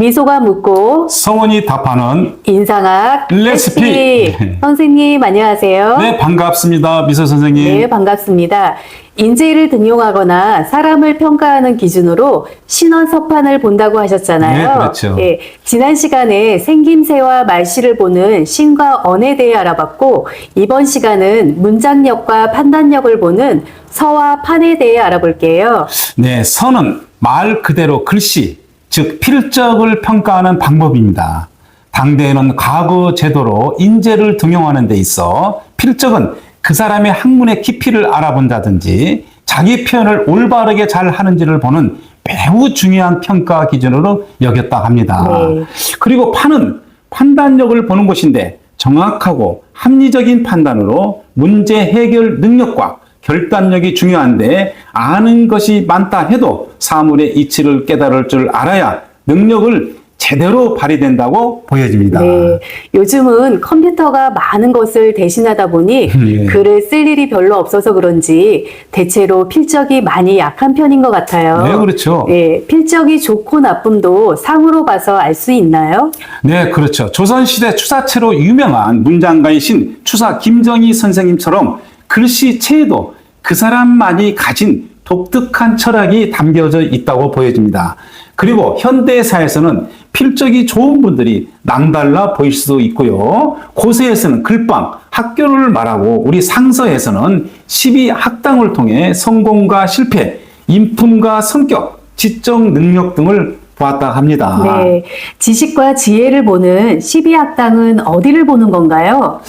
미소가 묻고 성원이 답하는 인상학 레시피. 레시피. 선생님 안녕하세요. 네 반갑습니다 미소 선생님 네, 반갑습니다. 인재를 등용하거나 사람을 평가하는 기준으로 신원 서판을 본다고 하셨잖아요. 네, 그렇죠. 예, 지난 시간에 생김새와 말씨를 보는 신과 언에 대해 알아봤고 이번 시간은 문장력과 판단력을 보는 서와 판에 대해 알아볼게요. 네 선은 말 그대로 글씨 즉 필적을 평가하는 방법입니다 당대에는 과거 제도로 인재를 등용하는 데 있어 필적은 그 사람의 학문의 깊이를 알아본다든지 자기 표현을 올바르게 잘 하는지를 보는 매우 중요한 평가 기준으로 여겼다 합니다. 네. 그리고 판은 판단력을 보는 곳인데 정확하고 합리적인 판단으로 문제 해결 능력과 결단력이 중요한데 아는 것이 많다 해도 사물의 이치를 깨달을 줄 알아야 능력을 제대로 발휘된다고 보여집니다. 네, 요즘은 컴퓨터가 많은 것을 대신하다 보니 예. 글을 쓸 일이 별로 없어서 그런지 대체로 필적이 많이 약한 편인 것 같아요. 네, 그렇죠. 예, 필적이 좋고 나쁨도 상으로 봐서 알 수 있나요? 네, 그렇죠. 조선시대 추사체로 유명한 문장가이신 추사 김정희 선생님처럼 글씨체에도 그 사람만이 가진 독특한 철학이 담겨져 있다고 보여집니다. 그리고 현대사에서는 필적이 좋은 분들이 남달라 보일 수도 있고요. 고세에서는 글방, 학교를 말하고 우리 상서에서는 12학당을 통해 성공과 실패, 인품과 성격, 지적 능력 등을 보았다 합니다. 네, 지식과 지혜를 보는 12학당은 어디를 보는 건가요?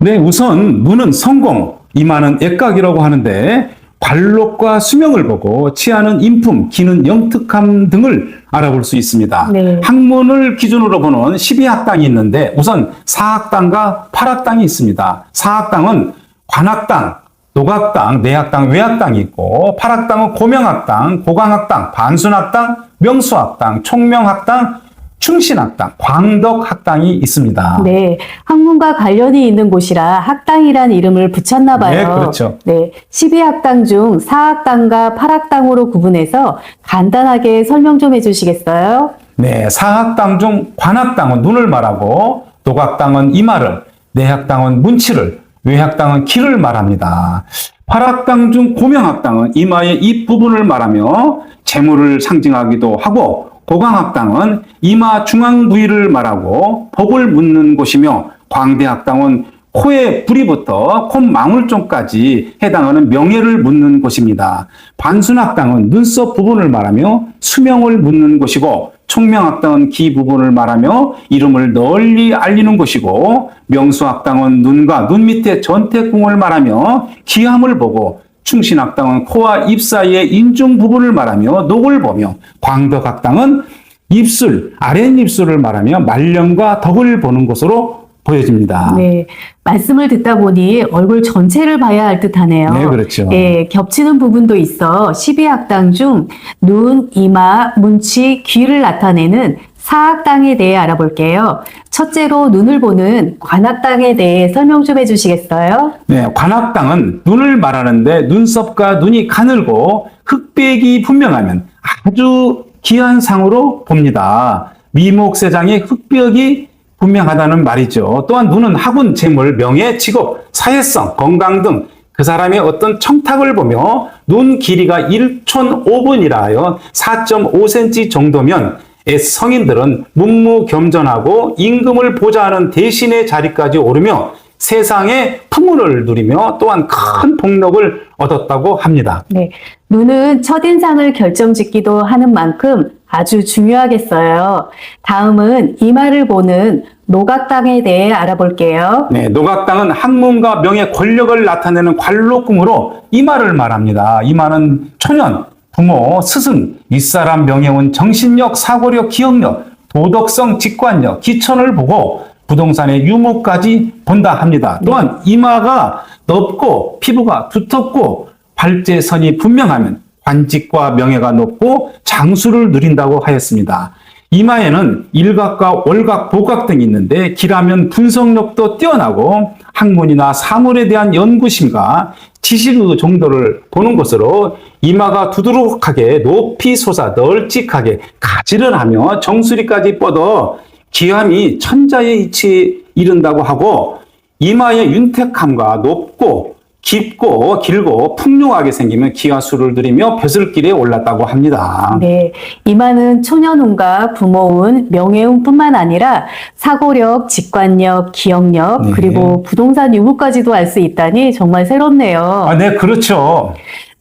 네, 우선 눈은 성공, 이마는 애각이라고 하는데 관록과 수명을 보고 취하는 인품, 기는 영특함 등을 알아볼 수 있습니다. 네. 학문을 기준으로 보는 12학당이 있는데 우선 4학당과 8학당이 있습니다. 4학당은 관학당, 노각당, 내학당, 외학당이 있고 8학당은 고명학당, 고강학당, 반순학당, 명수학당, 총명학당, 충신학당, 광덕학당이 있습니다. 네, 학문과 관련이 있는 곳이라 학당이란 이름을 붙였나 봐요. 네, 그렇죠. 네, 12학당 중 4학당과 8학당으로 구분해서 간단하게 설명 좀 해주시겠어요? 네, 사학당 중 관학당은 눈을 말하고 노각당은 이마를, 내학당은 문치를, 외학당은 키를 말합니다. 팔학당 중 고명학당은 이마의 입 부분을 말하며 재물을 상징하기도 하고 고강학당은 이마 중앙 부위를 말하고 복을 묻는 곳이며 광대학당은 코의 부리부터 콧망울점까지 해당하는 명예를 묻는 곳입니다. 반순학당은 눈썹 부분을 말하며 수명을 묻는 곳이고 총명학당은 귀 부분을 말하며 이름을 널리 알리는 곳이고 명수학당은 눈과 눈 밑에 전태궁을 말하며 귀함을 보고 충신학당은 코와 입 사이의 인중 부분을 말하며 녹을 보며 광덕학당은 입술, 아랫입술을 말하며 말년과 덕을 보는 곳으로 보여집니다. 네, 말씀을 듣다 보니 얼굴 전체를 봐야 할 듯하네요. 네, 그렇죠. 예, 겹치는 부분도 있어 12학당 중 눈, 이마, 문치, 귀를 나타내는 사학당에 대해 알아볼게요. 첫째로 눈을 보는 관학당에 대해 설명 좀 해주시겠어요? 네, 관악당은 눈을 말하는데 눈썹과 눈이 가늘고 흑백이 분명하면 아주 귀한 상으로 봅니다. 미목세장의 흑벽이 분명하다는 말이죠. 또한 눈은 학운, 재물, 명예, 직업, 사회성, 건강 등 그 사람의 어떤 청탁을 보며 눈 길이가 1촌 5분이라 하여 4.5cm 정도면 성인들은 문무겸전하고 임금을 보좌하는 대신의 자리까지 오르며 세상의 풍운을 누리며 또한 큰 복록을 얻었다고 합니다. 네, 눈은 첫인상을 결정짓기도 하는 만큼 아주 중요하겠어요. 다음은 이마를 보는 노각당에 대해 알아볼게요. 네, 노각당은 학문과 명예, 권력을 나타내는 관록궁으로 이마를 말합니다. 이마는 초년, 부모, 스승, 윗사람 명예운 정신력, 사고력, 기억력, 도덕성, 직관력, 기천을 보고 부동산의 유무까지 본다 합니다. 또한 이마가 넓고 피부가 두텁고 발제선이 분명하면 관직과 명예가 높고 장수를 누린다고 하였습니다. 이마에는 일각과 월각, 보각 등이 있는데 기라면 분석력도 뛰어나고 학문이나 사물에 대한 연구심과 지식의 정도를 보는 것으로 이마가 두드룩하게 높이 솟아 널찍하게 가지를 하며 정수리까지 뻗어 기함이 천자의 이치에 이른다고 하고 이마의 윤택함과 높고 깊고 길고 풍요하게 생기면 기하수를 들이며 벼슬길에 올랐다고 합니다. 네, 이마는 초년운과 부모운, 명예운뿐만 아니라 사고력, 직관력, 기억력, 네. 그리고 부동산 유무까지도 알 수 있다니 정말 새롭네요. 아, 네, 그렇죠.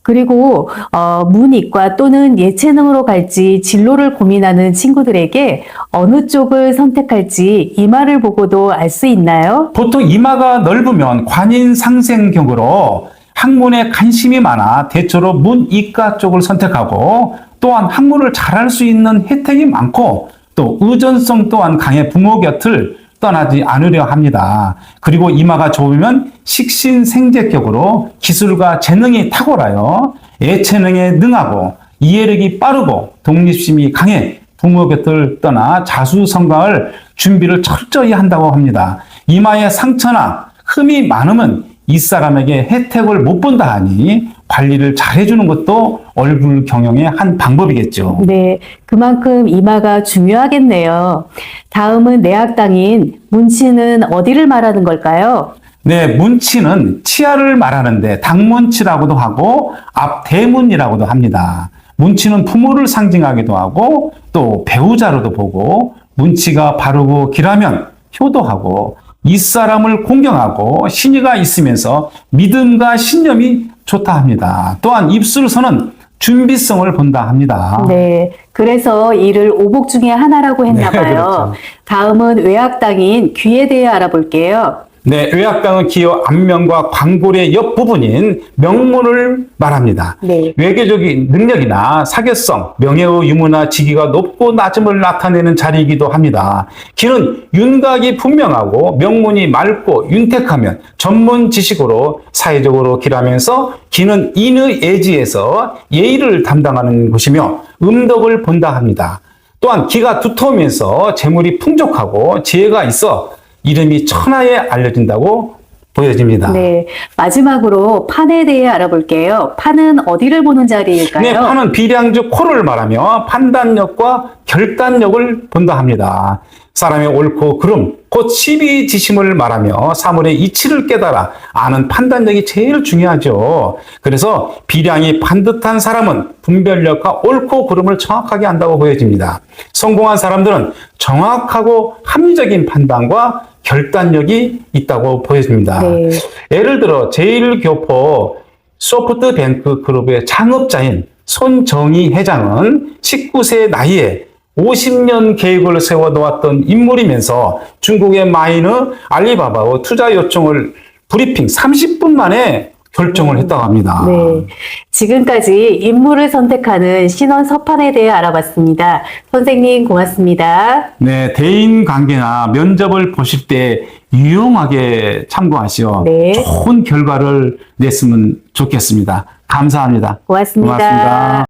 그리고 어, 문이과 또는 예체능으로 갈지 진로를 고민하는 친구들에게 어느 쪽을 선택할지 이마를 보고도 알 수 있나요? 보통 이마가 넓으면 관인상생격으로 학문에 관심이 많아 대체로 문이과 쪽을 선택하고 또한 학문을 잘할 수 있는 혜택이 많고 또 의존성 또한 강해 부모 곁을 떠나지 않으려 합니다. 그리고 이마가 좁으면 식신생재격으로 기술과 재능이 탁월하여 예체능에 능하고 이해력이 빠르고 독립심이 강해 부모 곁을 떠나 자수성가할 준비를 철저히 한다고 합니다. 이마에 상처나 흠이 많으면 이 사람에게 혜택을 못 본다 하니 관리를 잘 해주는 것도 얼굴 경영의 한 방법이겠죠. 네, 그만큼 이마가 중요하겠네요. 다음은 내학당인 문치는 어디를 말하는 걸까요? 네, 문치는 치아를 말하는데 당문치라고도 하고 앞대문이라고도 합니다. 문치는 부모를 상징하기도 하고 또 배우자로도 보고 문치가 바르고 길하면 효도하고 이 사람을 공경하고 신의가 있으면서 믿음과 신념이 좋다 합니다. 또한 입술서는 준비성을 본다 합니다. 네, 그래서 이를 오복 중에 하나라고 했나 네, 봐요. 그렇죠. 다음은 외학당인 귀에 대해 알아볼게요. 네, 외학당은 기어 앞면과 광골의 옆 부분인 명문을 말합니다. 네. 외교적인 능력이나 사교성, 명예의 유무나 직위가 높고 낮음을 나타내는 자리이기도 합니다. 기는 윤곽이 분명하고 명문이 맑고 윤택하면 전문 지식으로 사회적으로 길하면서 기는 인의 예지에서 예의를 담당하는 것이며 음덕을 본다 합니다. 또한 기가 두터우면서 재물이 풍족하고 지혜가 있어 이름이 천하에 알려진다고 보여집니다. 네, 마지막으로 판에 대해 알아볼게요. 판은 어디를 보는 자리일까요? 네, 판은 비량적 코를 말하며 판단력과 결단력을 본다 합니다. 사람의 옳고 그름, 곧 시비지심을 말하며 사물의 이치를 깨달아 아는 판단력이 제일 중요하죠. 그래서 비량이 반듯한 사람은 분별력과 옳고 그름을 정확하게 한다고 보여집니다. 성공한 사람들은 정확하고 합리적인 판단과 결단력이 있다고 보여집니다. 네. 예를 들어 제일교포 소프트뱅크 그룹의 창업자인 손정희 회장은 19세 나이에 50년 계획을 세워놓았던 인물이면서 중국의 마이너 알리바바의 투자 요청을 브리핑 30분 만에 결정을 했다고 합니다. 네. 지금까지 인물을 선택하는 신원 서판에 대해 알아봤습니다. 선생님 고맙습니다. 네, 대인 관계나 면접을 보실 때 유용하게 참고하시어 네. 좋은 결과를 냈으면 좋겠습니다. 감사합니다. 고맙습니다. 고맙습니다.